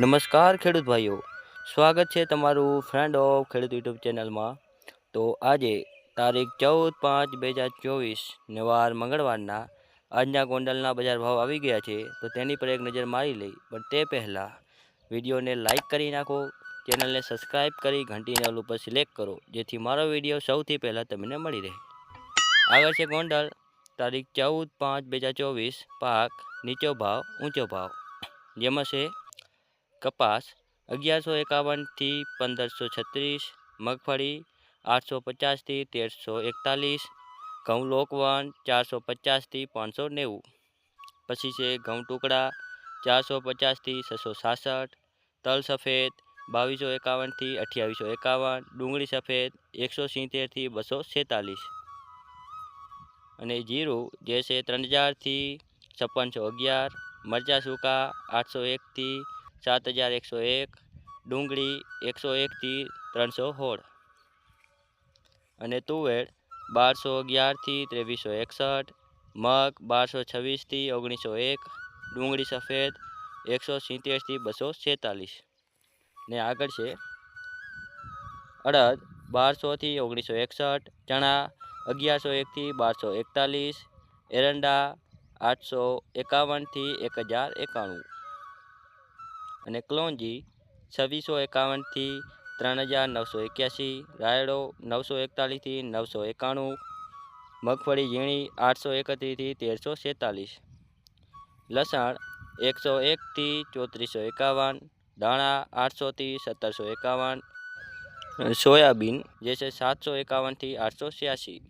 નમસ્કાર ખેડૂત ભાઈઓ. સ્વાગત છે તમારું ફ્રેન્ડ ઓફ ખેડૂત યુટ્યુબ ચેનલમાં. તો આજે તારીખ ચૌદ પાંચ બે હજાર ચોવીસ વાર મંગળવારના આજના ગોંડલના બજાર ભાવ આવી ગયા છે, તો તેની પર એક નજર મારી લઈ. પણ તે પહેલાં વિડીયોને લાઇક કરી નાખો, ચેનલને સબસ્ક્રાઈબ કરી ઘંટીને ઓલ ઉપર સિલેક્ટ કરો, જેથી મારો વીડિયો સૌથી પહેલાં તમને મળી રહે. આગળ છે ગોંડલ. તારીખ ચૌદ પાંચ બે હજાર ચોવીસ, પાક નીચો ભાવ, ઊંચો ભાવ. જેમાં છે કપાસ, અગિયારસો એકાવનથી પંદરસો છત્રીસ, મગફળી આઠસો પચાસથી તેરસો એકતાલીસ, ઘઉં લોકવન ચારસો પચાસથી પાંચસો નેવું, પછી છે ઘઉં ટુકડા ચારસો પચાસથી છસો સાસઠ, તલ સફેદ બાવીસો એકાવનથી અઠ્યાવીસો એકાવન, ડુંગળી સફેદ એકસો સિત્તેરથી બસો છેતાલીસ અને જીરું જે છે ત્રણ હજારથી છપ્પનસો અગિયાર, મરચાં સૂકા આઠસો એકથી સાત હજાર એકસો એક, ડુંગળી એકસો એકથી ત્રણસો સોળ. અને તુવેર બારસો અગિયારથી ત્રેવીસો એકસઠ, મગ બારસો છવ્વીસથી ઓગણીસો એક, ડુંગળી સફેદ એકસો સિત્તેરથી બસો છેતાલીસ. ને આગળ છે અડદ બારસોથી ઓગણીસો એકસઠ, ચણા અગિયારસો એકથી બારસો એકતાલીસ, એરંડા આઠસો એકાવનથી એક હજાર એકાણું. અને ક્લોંજી છવ્વીસો એકાવનથી ત્રણ હજાર નવસો એક્યાસી, રાયડો નવસો એકતાલીસથી નવસો એકાણું, મગફળી ઝીણી આઠસો એકત્રીસથી તેરસો છેતાલીસ લસણ એકસો એકથી ચોત્રીસો એકાવન, ધાણા આઠસોથી સત્તરસો એકાવન, સોયાબીન જે છે સાતસો એકાવનથી આઠસો છ્યાસી.